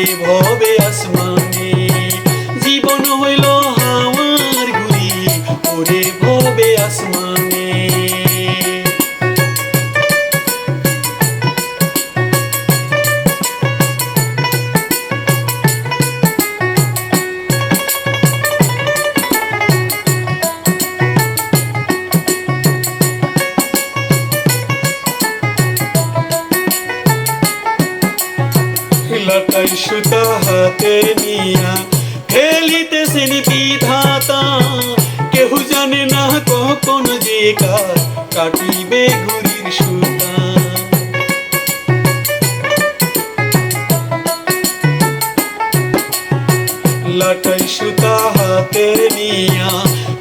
ওরে ভবে লাটাই সুতা হাতে নিয়া খেলিতেছেন বিধাতা। কেউ জানে না কখন যে কার কাটিবে ঘুরির সুতা। লাটাই সুতা হাতে নিয়া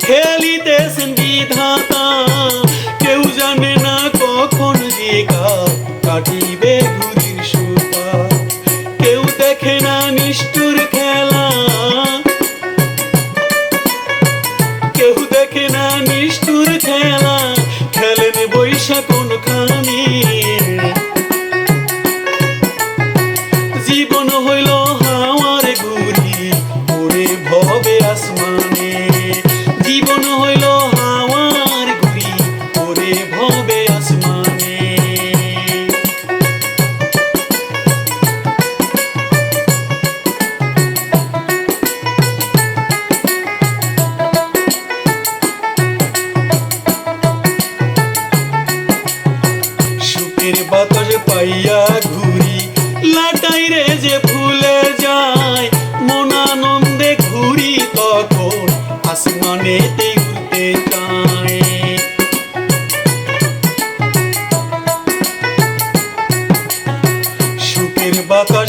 খেলিতেছেন বিধাতা। কেউ জানে না কখন যে কার কাটিবে দেখে না নিষ্ঠুর খেলা। কেউ দেখে না নিষ্ঠুর খেলা। খেলেন বৈশা কোনখানে। জীবন হইল হাওয়ার ঘুরি, ওরে ভবে আসমানে। জীবন হইল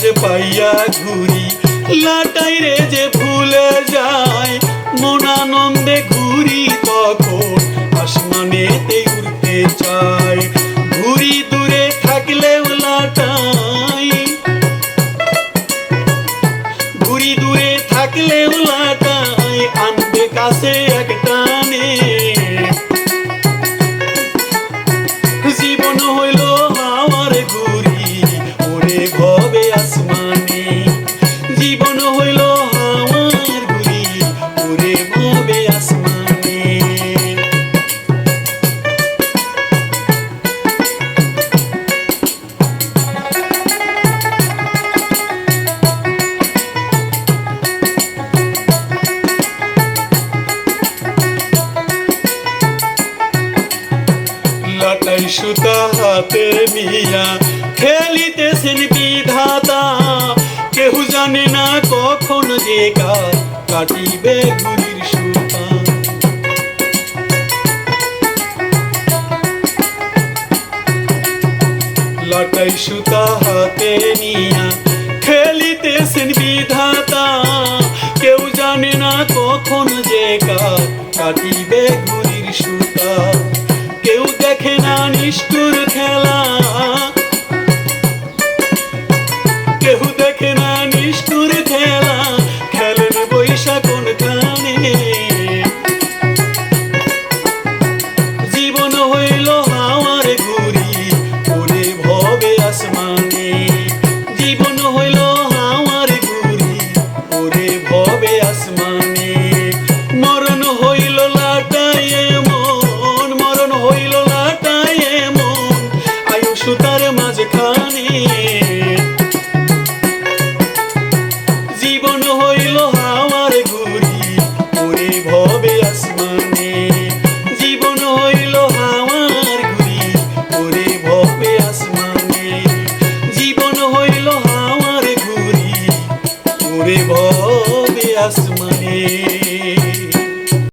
বাতাস পাইয়া ঘুরি লাটাই রে যে ভুলে যায় মন আনন্দে ঘুরি। হইল হাওয়ার ঘুরি ওরে ভবে আসমানে। লাটাই সুতা হাতে নিয়া খেলিতেছেন বিধাতা। কেউ জানে না কখন যে কাজ কাটিবে ঘুরির সুতান লাটাই সুতা হাতে নিয়া খেলিতেছেন বিধাতা। কেউ জানে না কখন যে কাজ